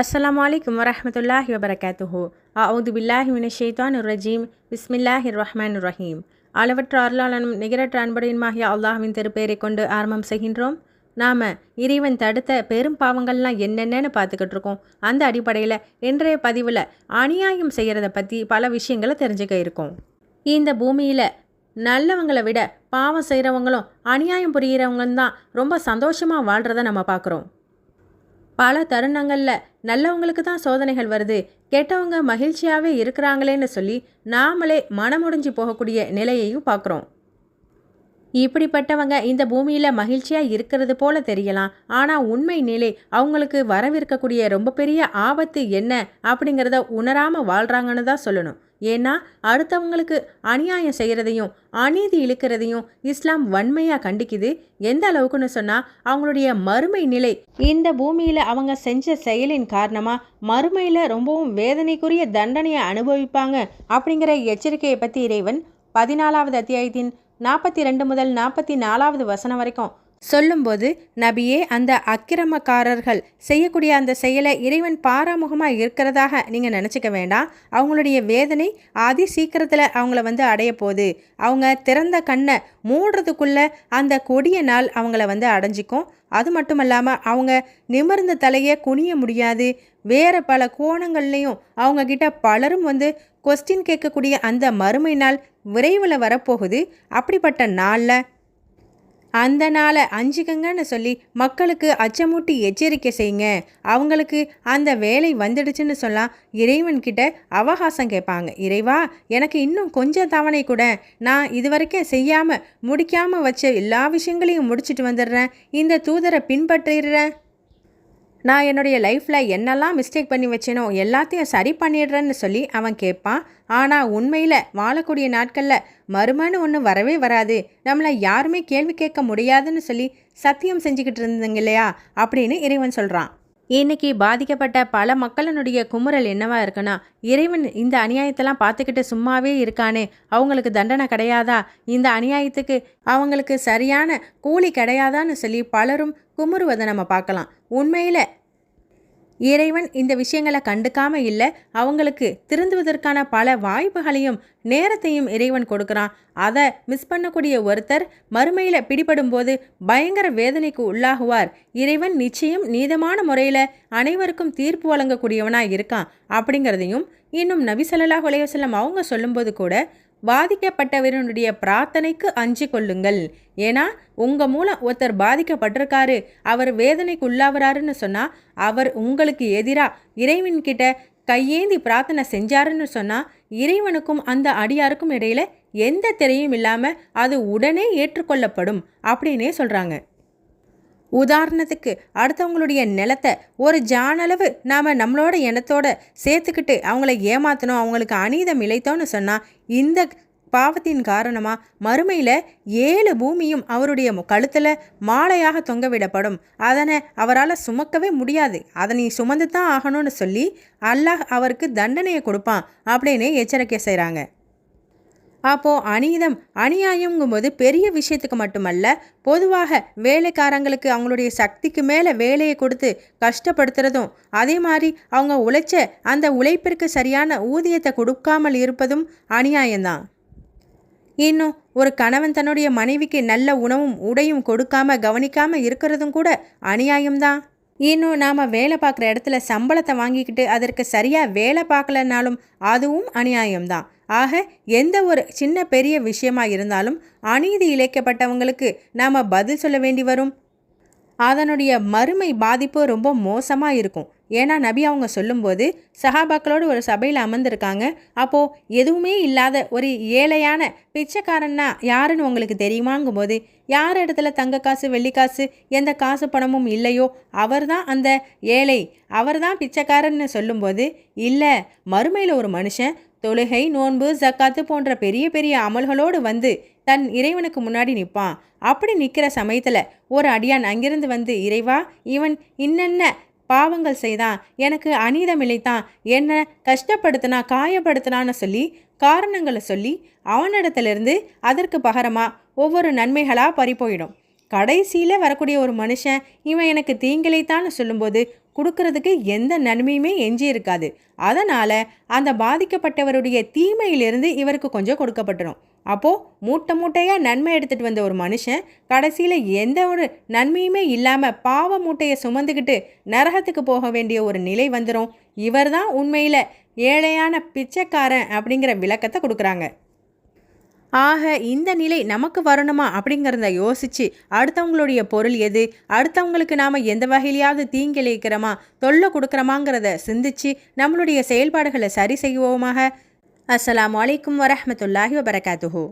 அஸ்ஸலாமு அலைக்கும் வரஹ்மத்துல்லாஹி வபரகாத்துஹு அவுது பில்லாஹி மின ரஜீம் பிஸ்மில்லாஹி ரஹ்மான் ரஹீம் அளவற்ற அருளாளனும் நிகரற்ற அன்படையுமாகிய அல்லாஹ்வின் திருப்பெயரை கொண்டு ஆரம்பம் செய்கின்றோம். நாம் இறைவன் தடுத்த பெரும் பாவங்கள்லாம் என்னென்னு பார்த்துக்கிட்டு இருக்கோம். அந்த அடிப்படையில் இன்றைய பதிவில் அநியாயம் செய்கிறத பற்றி பல விஷயங்களை தெரிஞ்சுக்க இருக்கோம். இந்த பூமியில் நல்லவங்களை விட பாவம் செய்கிறவங்களும் அநியாயம் புரிகிறவங்களும் தான் ரொம்ப சந்தோஷமாக வாழ்கிறத நம்ம பார்க்குறோம். பல தருணங்களில் நல்லவங்களுக்கு தான் சோதனைகள் வருது. கெட்டவங்க மகிழ்ச்சியாகவே இருக்கிறாங்களேன்னு சொல்லி நாமளே மனமுடிஞ்சு போகக்கூடிய நிலையையும் பார்க்குறோம் இப்படிப்பட்டவங்க இந்த பூமியில் மகிழ்ச்சியாக இருக்கிறது போல தெரியலாம். ஆனால் உண்மை நிலை அவங்களுக்கு வரவிருக்கக்கூடிய ரொம்ப பெரிய ஆபத்து என்ன அப்படிங்கிறத உணராமல் வாழ்கிறாங்கன்னு தான் சொல்லணும். ஏன்னா அடுத்தவங்களுக்கு அநியாயம் செய்கிறதையும் அநீதி இழுக்கிறதையும் இஸ்லாம் வன்மையாக கண்டிக்குது. எந்த அளவுக்குன்னு சொன்னால் அவங்களுடைய மறுமை நிலை இந்த பூமியில் அவங்க செஞ்ச செயலின் காரணமாக மறுமையில் ரொம்பவும் வேதனைக்குரிய தண்டனையை அனுபவிப்பாங்க அப்படிங்கிற எச்சரிக்கையை பற்றி இறைவன் பதினாலாவது அத்தியாயத்தின் நாற்பத்தி ரெண்டு முதல் நாற்பத்தி நாலாவது வசனம் வரைக்கும் சொல்லும்போது நபியே அந்த அக்கிரமக்காரர்கள் செய்யக்கூடிய அந்த செயலை இறைவன் பாராமுகமாக இருக்கிறதாக நீங்கள் நினச்சிக்க வேண்டாம். அவங்களுடைய வேதனை அதி சீக்கிரத்தில் அவங்கள வந்து அடைய போகுது. அவங்க திறந்த கண்ணை மூடுறதுக்குள்ளே அந்த கொடிய நாள் அவங்கள வந்து அடைஞ்சிக்கும். அது மட்டும் இல்லாமல் அவங்க நிமிர்ந்த தலையை குனிய முடியாது. வேறு பல கோணங்கள்லேயும் அவங்கக்கிட்ட பலரும் வந்து கொஸ்டின் கேட்கக்கூடிய அந்த மறுமை நாள் விரைவில் வரப்போகுது. அப்படிப்பட்ட நாளில் அந்த நாளை அஞ்சுக்கங்கன்னு சொல்லி மக்களுக்கு அச்சமூட்டி எச்சரிக்கை செய்யுங்க. அவங்களுக்கு அந்த வேலை வந்துடுச்சுன்னு சொல்லலாம் இறைவன்கிட்ட அவகாசம் கேட்பாங்க. இறைவா எனக்கு இன்னும் கொஞ்சம் தவணை கூட. நான் இது வரைக்கும் செய்யாமல் முடிக்காமல் வச்ச எல்லா விஷயங்களையும் முடிச்சுட்டு வந்துடுறேன். இந்த தூதரை பின்பற்றிடுறேன். நான் என்னுடைய லைஃப்பில் என்னெல்லாம் மிஸ்டேக் பண்ணி வச்சேனோ எல்லாத்தையும் சரி பண்ணிடுறேன்னு சொல்லி அவன் கேட்பான். ஆனால் உண்மையில் வாழக்கூடிய நாட்களில் மருமனு ஒன்று வரவே வராது. நம்மளை யாருமே கேள்வி கேட்க முடியாதுன்னு சொல்லி சத்தியம் செஞ்சுக்கிட்டு இருந்தீங்க இல்லையா? அப்படின்னு இறைவன் சொல்கிறான் இன்னைக்கு பாதிக்கப்பட்ட பல மக்களினுடைய குமுறல் என்னவா இருக்குன்னா இறைவன் இந்த அநியாயத்தெல்லாம் பார்த்துக்கிட்டு சும்மாவே இருக்கானே அவங்களுக்கு தண்டனை கிடையாதா? இந்த அநியாயத்துக்கு அவங்களுக்கு சரியான கூலி கிடையாதான்னு சொல்லி பலரும் குமுறுவதை நம்ம பார்க்கலாம். உண்மையில் இறைவன் இந்த விஷயங்களை கண்டுக்காம இல்லை. அவங்களுக்கு திருந்துவதற்கான பல வாய்ப்புகளையும் நேரத்தையும் இறைவன் கொடுக்குறான். அதை மிஸ் பண்ணக்கூடிய ஒருத்தர் மறுமையில் பிடிபடும் போது பயங்கர வேதனைக்கு உள்ளாகுவார். இறைவன் நிச்சயம் நீதமான முறையில் அனைவருக்கும் தீர்ப்பு வழங்கக்கூடியவனாக இருக்கான் அப்படிங்கிறதையும் இன்னும் நபி சல்லாஹ் அலைஹி செல்லம் அவங்க சொல்லும்போது கூட பாதிக்கப்பட்டவருடைய பிரார்த்தனைக்கு அஞ்சு கொள்ளுங்கள். ஏன்னா உங்கள் மூலம் ஒருத்தர் பாதிக்கப்பட்டிருக்காரு அவர் வேதனைக்கு உள்ளாகிறாருன்னு சொன்னால் அவர் உங்களுக்கு எதிராக இறைவன்கிட்ட கையேந்தி பிரார்த்தனை செஞ்சாருன்னு சொன்னால் இறைவனுக்கும் அந்த அடியாருக்கும் இடையில் எந்த திரையும் இல்லாமல் அது உடனே ஏற்றுக்கொள்ளப்படும் அப்படின்னே சொல்கிறாங்க உதாரணத்துக்கு அடுத்தவங்களுடைய நிலத்தை ஒரு ஜானளவு நாம் நம்மளோட எண்ணத்தோட சேர்த்துக்கிட்டு அவங்கள ஏமாற்றணும் அவங்களுக்கு அநீதம் இழைத்தோன்னு சொன்னால் இந்த பாவத்தின் காரணமாக மறுமையில் ஏழு பூமியும் அவருடைய கழுத்தில் மாலையாக தொங்க விடப்படும். அதனை அவரால் சுமக்கவே முடியாது. அதை நீ சுமந்து தான் ஆகணும்னு சொல்லி அல்லாஹ் அவருக்கு தண்டனையை கொடுப்பான் அப்படின்னு எச்சரிக்கை செய்கிறாங்க அப்போது அநீதம் அநியாயங்கும்போது பெரிய விஷயத்துக்கு மட்டுமல்ல பொதுவாக வேலைக்காரங்களுக்கு அவங்களுடைய சக்திக்கு மேலே வேலையை கொடுத்து கஷ்டப்படுத்துறதும் அதே மாதிரி அவங்க உழைச்ச அந்த உழைப்பிற்கு சரியான ஊதியத்தை கொடுக்காமல் இருப்பதும் அநியாயம்தான். இன்னும் ஒரு கணவன் தன்னுடைய மனைவிக்கு நல்ல உணவும் உடையும் கொடுக்காம கவனிக்காமல் இருக்கிறதும் கூட அநியாயம்தான். இன்னும் நாம் வேலை பார்க்குற இடத்துல சம்பளத்தை வாங்கிக்கிட்டு அதற்கு சரியாக வேலை பார்க்கலனாலும் அதுவும் அநியாயம்தான். ஆக எந்த ஒரு சின்ன பெரிய விஷயமா இருந்தாலும் அநீதி இழைக்கப்பட்டவங்களுக்கு நாம் பதில் சொல்ல வேண்டி வரும். அதனுடைய மறுமை பாதிப்பு ரொம்ப மோசமாக இருக்கும். ஏன்னா நபி அவங்க சொல்லும்போது சஹாபாக்களோடு ஒரு சபையில் அமர்ந்திருக்காங்க. அப்போது எதுவுமே இல்லாத ஒரு ஏழையான பிச்சைக்காரன்னா யாருன்னு உங்களுக்கு தெரியுமாங்கும்போது யார் இடத்துல தங்க காசு வெள்ளிக்காசு எந்த காசு பணமும் இல்லையோ அவர் தான் அந்த ஏழை அவர் தான் பிச்சைக்காரன்னு சொல்லும்போது இல்லை மறுமையில் ஒரு மனுஷன் தொழுகை நோன்பு ஜக்காத்து போன்ற பெரிய பெரிய அமல்களோடு வந்து தன் இறைவனுக்கு முன்னாடி நிற்பான் அப்படி நிற்கிற சமயத்தில் ஒரு அடியான் அங்கிருந்து வந்து இறைவா இவன் இன்னென்ன பாவங்கள் செய்தான். எனக்கு அநீதம் இழைத்தான். என்ன கஷ்டப்படுத்தினா காயப்படுத்தினான்னு சொல்லி காரணங்களை சொல்லி அவனிடத்திலிருந்து அதற்கு பகரமாக ஒவ்வொரு நன்மைகளாக பறிப்போயிடும் கடைசியில் வரக்கூடிய ஒரு மனுஷன் இவன் எனக்கு தீங்கிழைத்தான்னு சொல்லும்போது கொடுக்கறதுக்கு எந்த நன்மையுமே எஞ்சி இருக்காது. அதனால் அந்த பாதிக்கப்பட்டவருடைய தீமையிலிருந்து இவருக்கு கொஞ்சம் கொடுக்கப்பட்டுரும். அப்போது மூட்டை மூட்டையாக நன்மை எடுத்துகிட்டு வந்த ஒரு மனுஷன் கடைசியில் எந்த ஒரு நன்மையுமே இல்லாமல் பாவ மூட்டையை சுமந்துக்கிட்டு நரகத்துக்கு போக வேண்டிய ஒரு நிலை வந்துடும் இவர் தான் உண்மையில் ஏழையான பிச்சைக்காரன் அப்படிங்கிற விளக்கத்தை கொடுக்குறாங்க. ஆக இந்த நிலை நமக்கு வரணுமா அப்படிங்கிறத யோசித்து அடுத்தவங்களுடைய பொருள் எது? அடுத்தவங்களுக்கு நாம் எந்த வகையிலையாவது தீங்கிழைக்கிறோமா? தொல்லை கொடுக்குறோமாங்கிறத சிந்திச்சு நம்மளுடைய செயல்பாடுகளை சரி செய்வோமாக. அஸ்லாம் வலைக்கம் வரமத்துல்லாஹி வபரகாத்துஹூ.